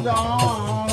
Ram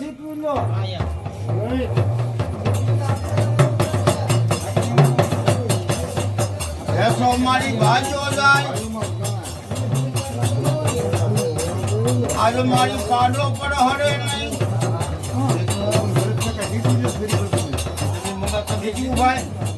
Masipullo. Ayan. Wait. Yes, અમારી બાજુ જાય આજ મારી પાડો પર હરે નહીં બીજું ભાઈ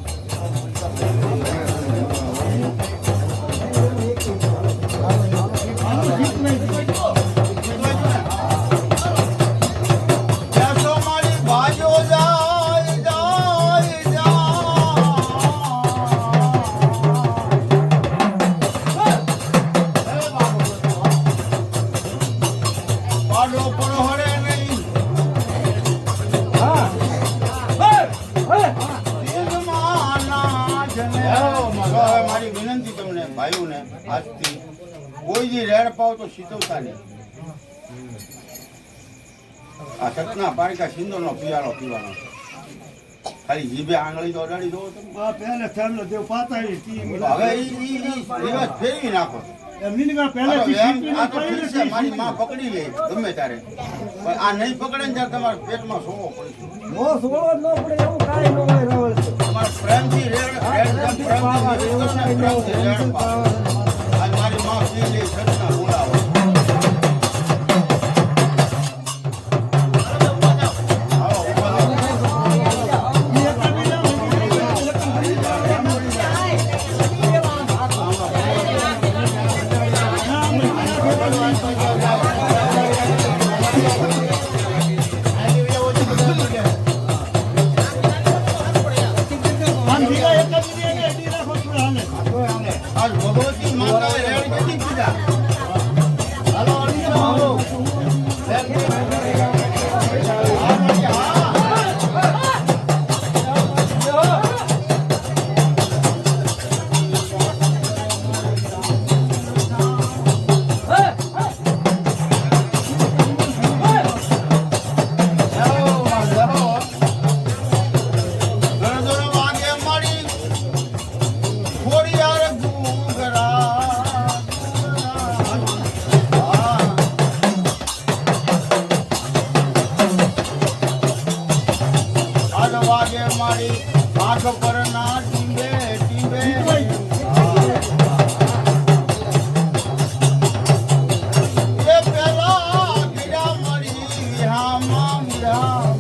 મારી માં ગમે તારે આ નહીં પકડે ને ત્યારે તમારે પેટમાં સોવો પડે. મારી માં પી Mama, Mama.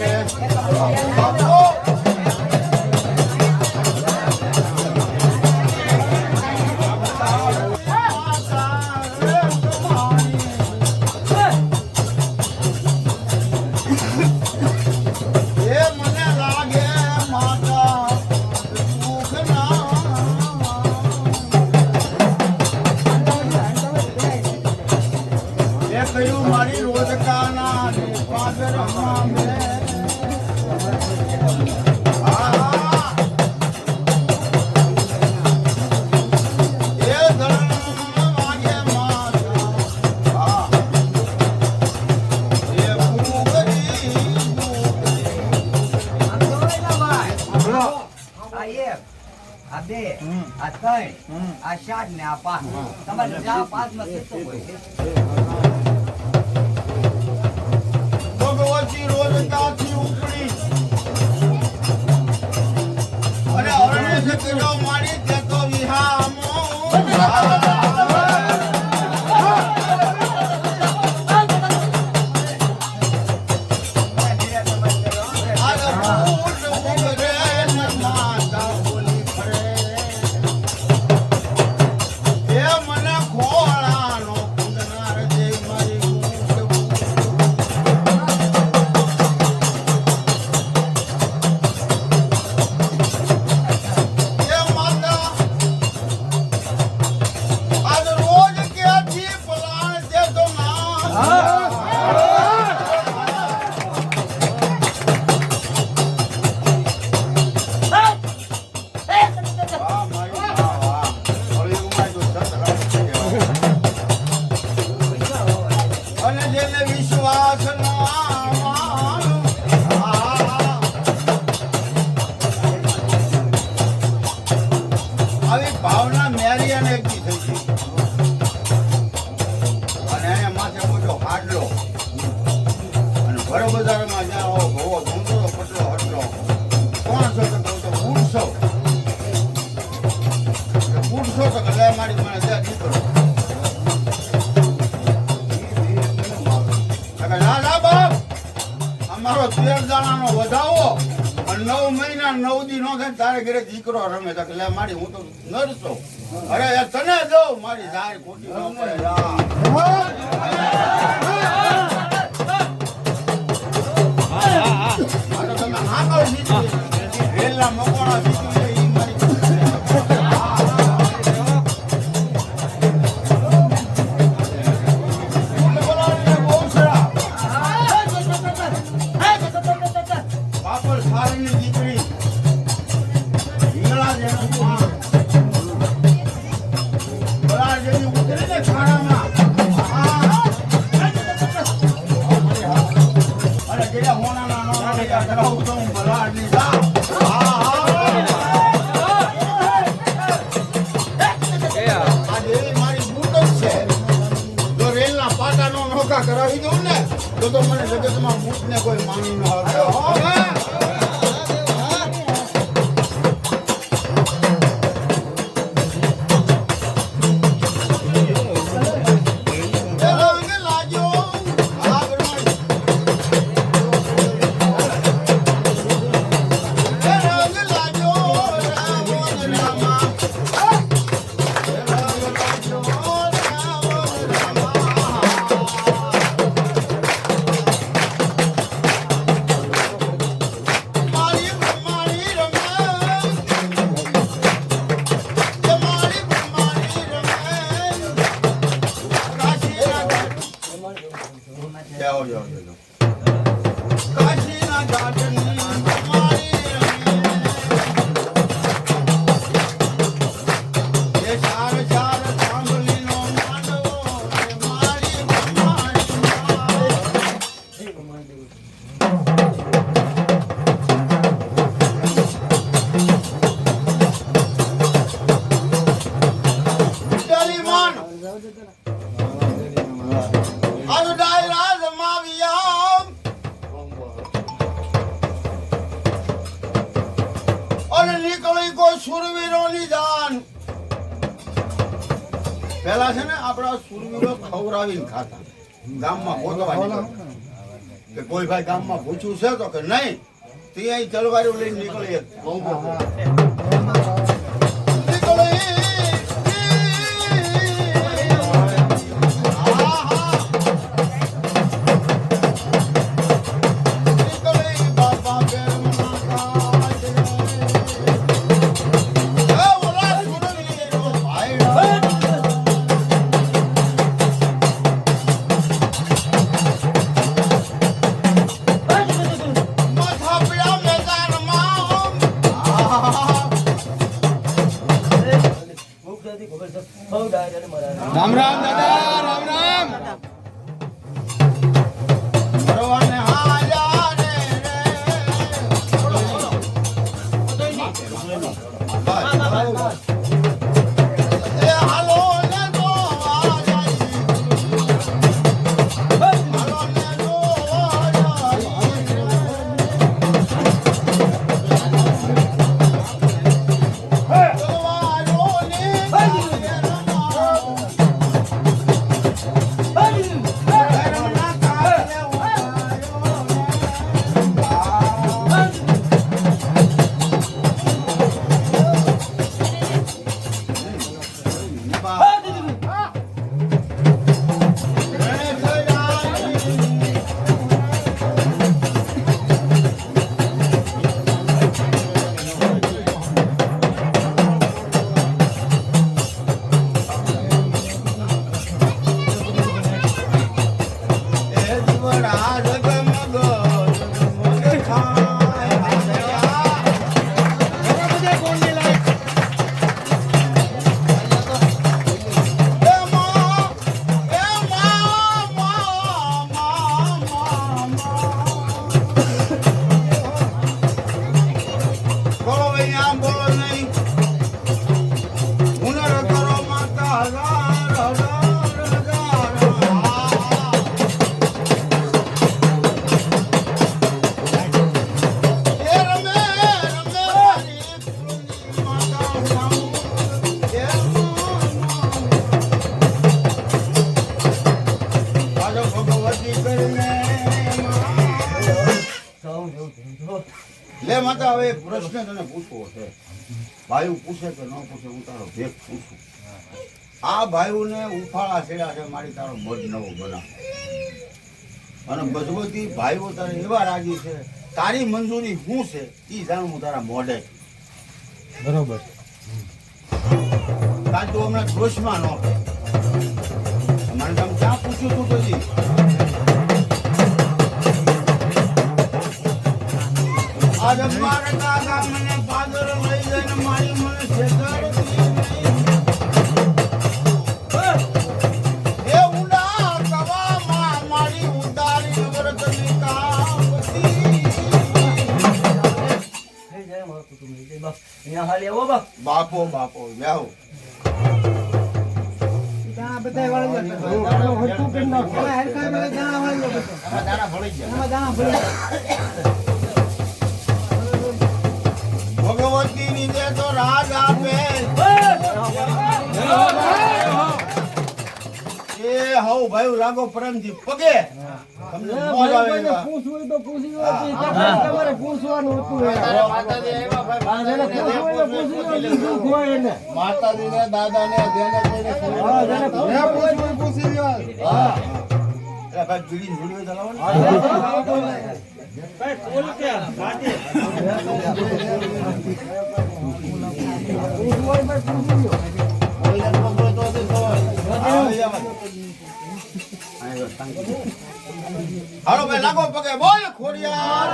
นะ ચાર ને આ પાંચ તમારે આ પાંચમાં કેટલો હોય અને ભરો બજારમાં જ્યાં આવો ભવો ધંધો, પટલો દીકરો નવ મહિના નવ દી નો થાય તારે ઘરે દીકરો રમે. તો લે, મારી, હું તો નરસો. અરે તને દઉં. મારી સારી ખોટી 啊 ગામમાં ગોતવા નીકળતા. કે કોઈ ભાઈ ગામમાં પૂછ્યું છે તો કે નહીં તે અહીં તલવારો લઈને નીકળી માથા રામ રામ પ્રશ્ન તને પૂછવો છે ભાઈ પૂછે કે ન પૂછે હું તારો ભેગ પૂછું આ ભાઈઓને ઉફાળા છેડા છે મારી તારો બધ નવો બના અને ભગવતી ભાઈઓ તારે એવા રાજી છે તારી મંજૂરી શું છે એ જાણું હું તારા મોઢે બરોબર કાં તું હમણાં જોશમાં ન. મને તમે ક્યાં પૂછ્યું તું પછી બાપો બાપો જાઓ બધા ભગવતીની દે તો રાજ આપે એ હવ ભાઈ લાગો પ્રેમથી પગે તમને મોજ આવે પૂછવું તો પૂછી તમારે પૂછવાનું હતું માતાજી આવ્યા ભાઈ. હા, જેને પૂછવું પૂછી લો. જે દુઃખ હોય એને. માતાજીને દાદાને જેને કોઈને પૂછવું હા, ભાઈ બીડી જોડી ચલાવો ને. હાલો ભાઈ લાગો પગે. બોલ ખોડિયાર.